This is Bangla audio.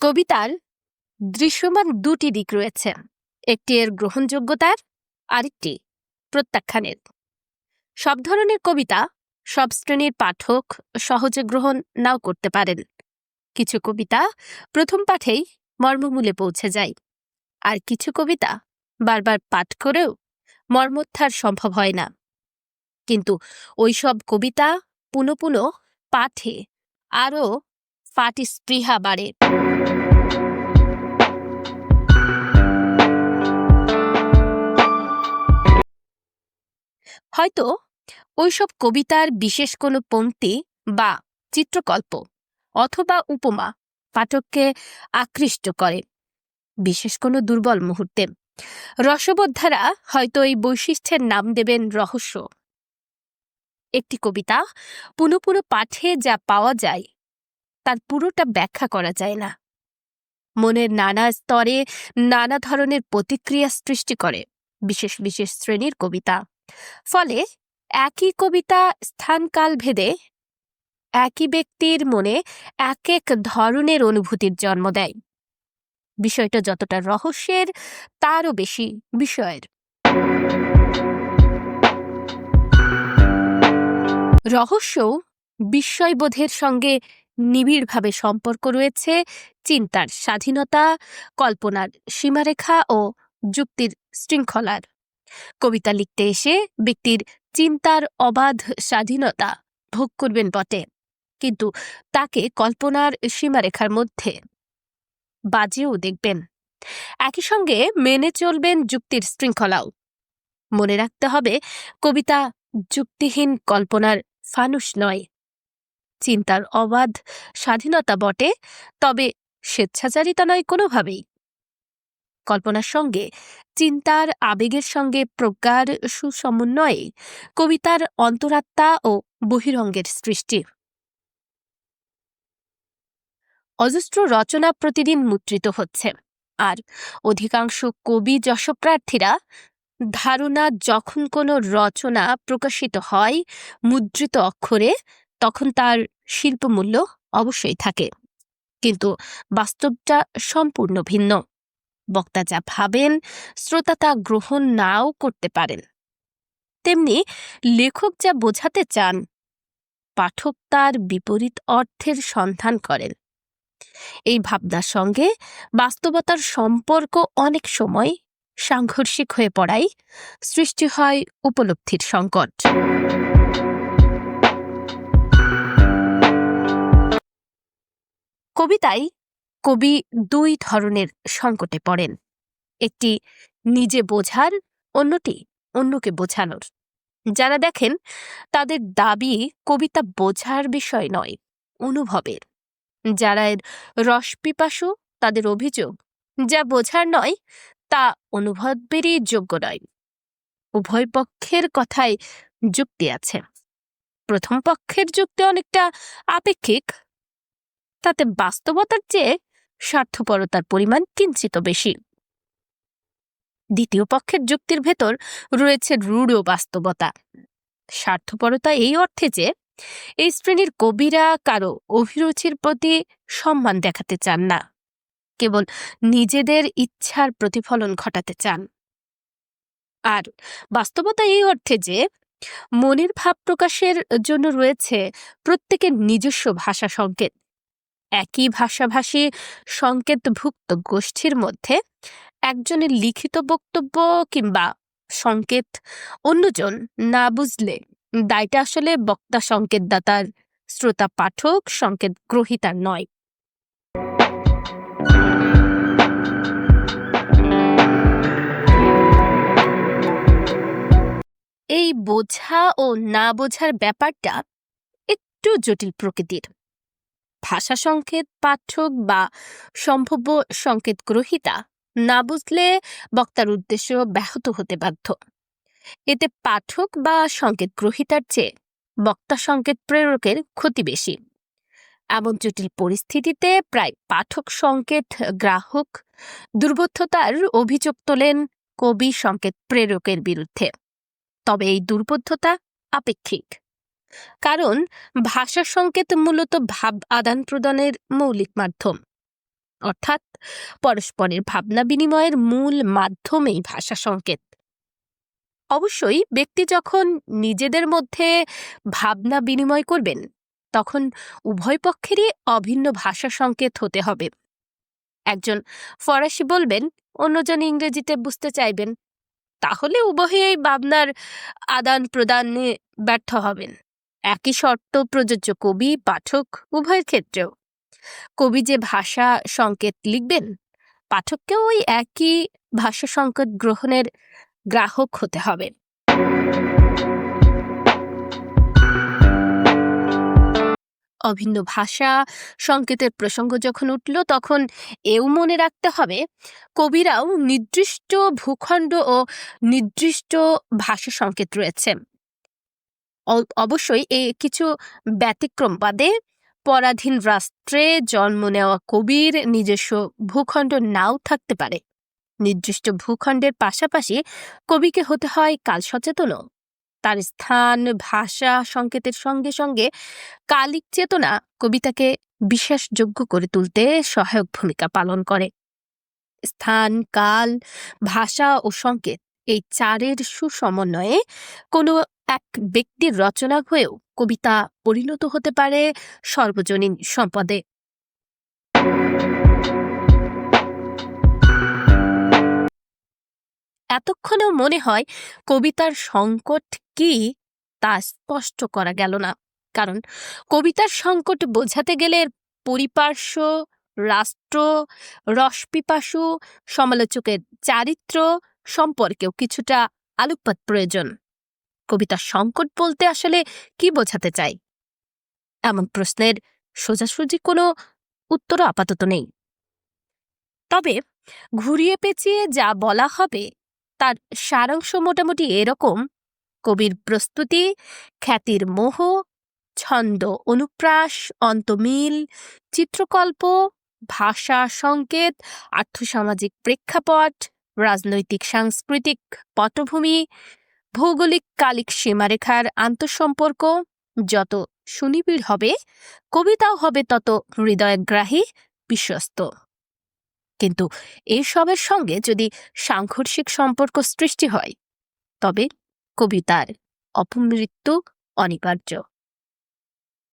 কবিতার দৃশ্যমান দুটি দিক রয়েছে। একটি এর গ্রহণযোগ্যতার, আরেকটি প্রত্যাখ্যানের। সব ধরনের কবিতা সব শ্রেণির পাঠক সহজে গ্রহণ নাও করতে পারেন। কিছু কবিতা প্রথম পাঠেই মর্মমূলে পৌঁছে যায়, আর কিছু কবিতা বারবার পাঠ করেও মর্মোদ্ধার সম্ভব হয় না। কিন্তু ওইসব কবিতা পুনঃ পুনঃ পাঠে আরও পাটি স্পৃহা বাড়ে। হয়তো ওইসব কবিতার বিশেষ কোনো পংক্তি বা চিত্রকল্প অথবা উপমা পাঠককে আকৃষ্ট করে, বিশেষ কোনো দুর্বল মুহূর্তে। রসবোদ্ধারা হয়তো এই বৈশিষ্ট্যের নাম দেবেন রহস্য। একটি কবিতা পুনঃ পাঠে যা পাওয়া যায়, তার পুরোটা ব্যাখ্যা করা যায় না। মনের নানা স্তরে নানা ধরনের প্রতিক্রিয়া সৃষ্টি করে বিশেষ বিশেষ শ্রেণির কবিতা। ফলে একই কবিতা স্থানকাল ভেদে একই ব্যক্তির মনে এক এক ধরনের অনুভূতির জন্ম দেয়। বিষয়টা যতটা রহস্যের, তারও বেশি বিষয়ের। রহস্য বিস্ময়বোধের সঙ্গে নিবিড়ভাবে সম্পর্ক রয়েছে চিন্তার স্বাধীনতা, কল্পনার সীমারেখা ও যুক্তির শৃঙ্খলার। কবিতা লিখতে এসে ব্যক্তির চিন্তার অবাধ স্বাধীনতা ভোগ করবেন বটে। কিন্তু তাকে কল্পনার সীমারেখার মধ্যে বাজেও দেখবেন। একই সঙ্গে মেনে চলবেন যুক্তির শৃঙ্খলাও। মনে রাখতে হবে, কবিতা যুক্তিহীন কল্পনার ফানুস নয়। চিন্তার অবাধ স্বাধীনতা বটে, তবে স্বেচ্ছাচারিতা নয় কোনোভাবেই। কল্পনার সঙ্গে, চিন্তার আবেগের সঙ্গে প্রজ্ঞার সুসমন্বয়ে কবিতার অন্তরাত্মা ও বহিরঙ্গের সৃষ্টি। অজস্র রচনা প্রতিদিন মুদ্রিত হচ্ছে, আর অধিকাংশ কবি যশপ্রার্থীরা ধারণা যখন কোনো রচনা প্রকাশিত হয় মুদ্রিত অক্ষরে, তখন তার শিল্পমূল্য অবশ্যই থাকে, কিন্তু বাস্তবটা সম্পূর্ণ ভিন্ন। বক্তা যা ভাবেন, শ্রোতা তা গ্রহণ নাও করতে পারেন। তেমনি লেখক যা বোঝাতে চান, পাঠক তার বিপরীত অর্থের সন্ধান করেন। এই ভাবনার সঙ্গে বাস্তবতার সম্পর্ক অনেক সময় সাংঘর্ষিক হয়ে পড়ায় সৃষ্টি হয় উপলব্ধির সংকট। কবিতায় কবি দুই ধরনের সংকটে পড়েন। একটি নিজে বোঝার, অন্যটি অন্যকে বোঝানোর। যারা দেখেন, তাদের দাবি কবিতা বোঝার বিষয় নয়, অনুভবের। যারা এর রসপিপাসু, তাদের অভিযোগ, যা বোঝার নয়, তা অনুভবেরই যোগ্য নয়। উভয় পক্ষের কথায় যুক্তি আছে। প্রথম পক্ষের যুক্তি অনেকটা আপেক্ষিক। তাতে বাস্তবতার চেয়ে স্বার্থপরতার পরিমাণ কিঞ্চিত বেশি। দ্বিতীয় পক্ষের যুক্তির ভেতর রয়েছে রূঢ় বাস্তবতা। স্বার্থপরতা এই অর্থে যে, এই শ্রেণির কবিরা কারও অভিরুচির প্রতি সম্মান দেখাতে চান না, কেবল নিজেদের ইচ্ছার প্রতিফলন ঘটাতে চান। আর বাস্তবতা এই অর্থে যে, মনের ভাব প্রকাশের জন্য রয়েছে প্রত্যেকের নিজস্ব ভাষা সংকেত। একই ভাষাভাষী সংকেতভুক্ত গোষ্ঠীর মধ্যে একজনের লিখিত বক্তব্য কিংবা সংকেত অন্যজন না বুঝলে দায়টা আসলে বক্তা সংকেতদাতার, শ্রোতা পাঠক সংকেত গ্রহিতার নয়। এই বোঝা ও না বোঝার ব্যাপারটা একটু জটিল প্রকৃতির। ভাষা সংকেত পাঠক বা সম্ভাব্য সংকেত গ্রহিতা না বুঝলে বক্তার উদ্দেশ্য ব্যাহত হতে বাধ্য। এতে পাঠক বা সংকেত গ্রহিতার চেয়ে বক্তা সংকেত প্রেরকের ক্ষতি বেশি। এমন জটিল পরিস্থিতিতে প্রায় পাঠক সংকেত গ্রাহক দুর্বোধ্যতার অভিযোগ তোলেন কবি সংকেত প্রেরকের বিরুদ্ধে। তবে এই দুর্বোধ্যতা আপেক্ষিক। কারণ ভাষা সংকেত মূলত ভাব আদান প্রদানের মৌলিক মাধ্যম। অর্থাৎ পরস্পরের ভাবনা বিনিময়ের মূল মাধ্যমেই ভাষা সংকেত। অবশ্যই ব্যক্তি যখন নিজেদের মধ্যে ভাবনা বিনিময় করবেন, তখন উভয় পক্ষেরই অভিন্ন ভাষা সংকেত হতে হবে। একজন ফরাসি বলবেন, অন্যজন ইংরেজিতে বুঝতে চাইবেন। তাহলে উভয়েই ভাবনার আদান প্রদানে ব্যর্থ হবেন। একই শর্ত প্রযোজ্য কবি, পাঠক, উভয়ের ক্ষেত্রেও। কবি যে ভাষা সংকেত লিখবেন, পাঠককেও ওই একই ভাষা সংকেত গ্রহণের গ্রাহক হতে হবে। অভিন্ন ভাষা সংকেতের প্রসঙ্গ যখন উঠল, তখন এও মনে রাখতে হবে, কবিরাও নির্দিষ্ট ভূখণ্ড ও নির্দিষ্ট ভাষা সংকেত রয়েছে। অবশ্যই এ কিছু ব্যতিক্রম বাদে পরাধীন রাষ্ট্রে জন্ম নেওয়া কবির নিজস্ব ভূখণ্ড নাও থাকতে পারে। নির্দিষ্ট ভূখণ্ডের পাশাপাশি কবিকে হতে হয় কাল সচেতনও তার স্থান, ভাষা, সংকেতের সঙ্গে সঙ্গে কালিক চেতনা কবিতাকে বিশ্বাসযোগ্য করে তুলতে সহায়ক ভূমিকা পালন করে। স্থান, কাল, ভাষা ও সংকেত এই চারের সুসমন্বয়ে কোনো এক ব্যক্তির রচনা হয়েও কবিতা পরিণত হতে পারে সর্বজনীন সম্পদে। এতক্ষণেও মনে হয় কবিতার সংকট কি তা স্পষ্ট করা গেল না। কারণ কবিতার সংকট বোঝাতে গেলে পরিপার্শ্ব, রাষ্ট্র, রসপিপাসু, সমালোচকের চারিত্র সম্পর্কেও কিছুটা আলোকপাত প্রয়োজন। কবিতার সংকট বলতে আসলে কি বোঝাতে চাই? এমন প্রশ্নের সোজাসুজি কোনো উত্তর আপাতত নেই। তবে ঘুরিয়ে পেঁচিয়ে যা বলা হবে, তার সারাংশ মোটামুটি এরকম, কবির প্রস্তুতি, খ্যাতির মোহ, ছন্দ অনুপ্রাস, অন্তমিল, চিত্রকল্প, ভাষা সংকেত, আর্থসামাজিক প্রেক্ষাপট, রাজনৈতিক সাংস্কৃতিক পটভূমি ভৌগোলিক কালিক সীমারেখার আন্তঃসম্পর্ক যত সুনিবিড় হবে, কবিতাও হবে তত হৃদয়গ্রাহী, বিশ্বস্ত। কিন্তু এসবের সঙ্গে যদি সাংঘর্ষিক সম্পর্ক সৃষ্টি হয়, তবে কবিতার অপমৃত্যু অনিবার্য।